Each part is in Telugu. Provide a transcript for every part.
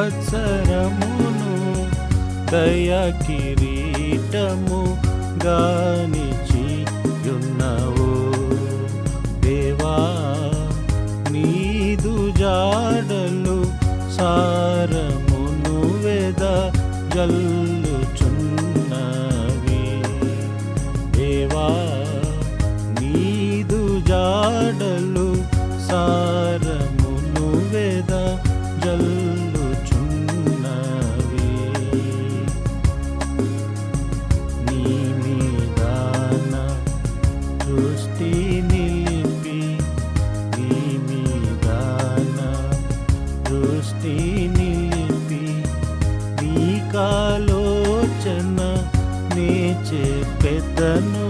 సంవత్సరమును దయ కిరీటము గానిచి యున్నవు దేవా నీదు జాడలు సారమును వేద జల్ దృష్టి నిలిపి నీ మీదాన దృష్టి నిలిపి నీ కాలోచన నే చెప్పెదను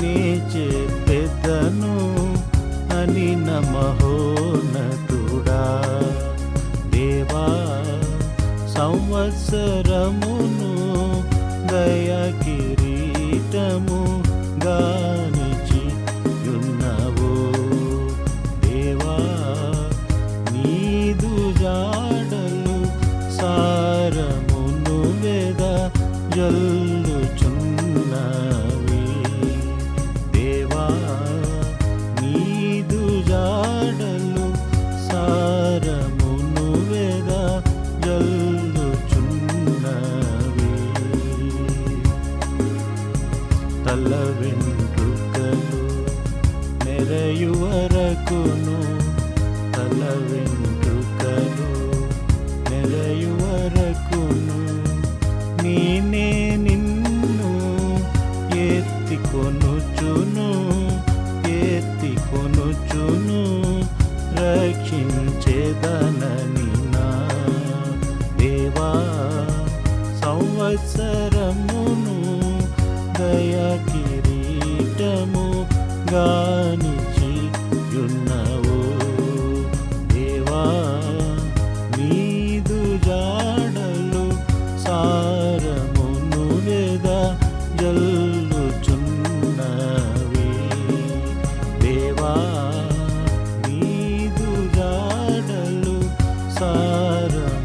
నే చెప్పెదను అని నమహోనతుడా దేవా సంవత్సరము తల వెంట్రుకలు నెరయువరకును తల వెంట్రుకలు నెరయువరకును నేనే నిన్ను ఎత్తి కొనుచును ఎత్తి కొనుచును రక్షించేదనని నా దేవా సంవత్సరమును అక్షయ కిరీటము గానిచి యున్నవు దేవా నీదు జాడలు సారమును వేద జల్లుచున్నవి. దేవా నీదు జాడలు సారము